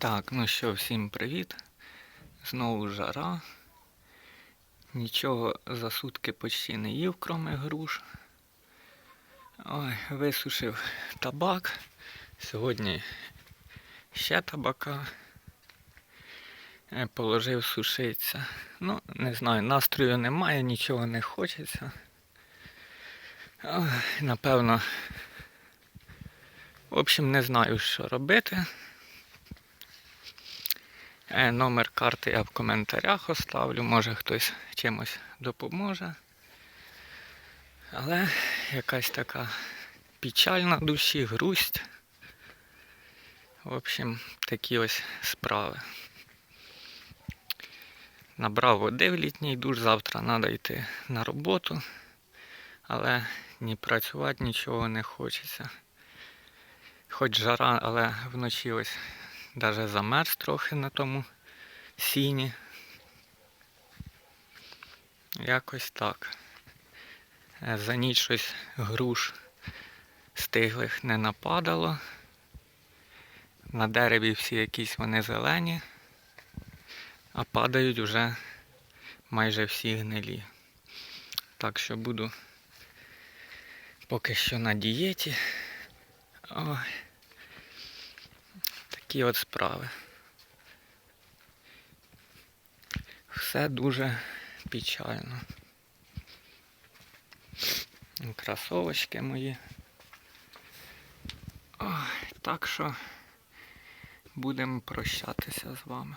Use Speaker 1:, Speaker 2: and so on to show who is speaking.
Speaker 1: Так, ну що, всім привіт. Знову жара. Нічого за сутки почти не їв, кроме груш. Ой, висушив табак. Сьогодні ще табака. Е, Положив сушиться. Ну, не знаю, настрою немає, нічого не хочеться. Ой, напевно. В общем, не знаю, що робити. Е, Номер карти я в коментарях оставлю, може хтось чимось допоможе. Але якась така печаль на душі, грусть. В общем, такі ось справи. Набрав води в літній душ, завтра треба йти на роботу, але ні працювати нічого не хочеться. Хоч жара, але вночі ось Даже замерз трохи на тому сіні. Якось так. Е, За ніч щось груш стиглих не нападало. На дереві всі якісь вони зелені, а падають вже майже всі гнилі. Так що буду поки що на дієті. Ой. Такі от справи. Все дуже печально. Красовочки мої. Ой, так що будемо прощатися з вами.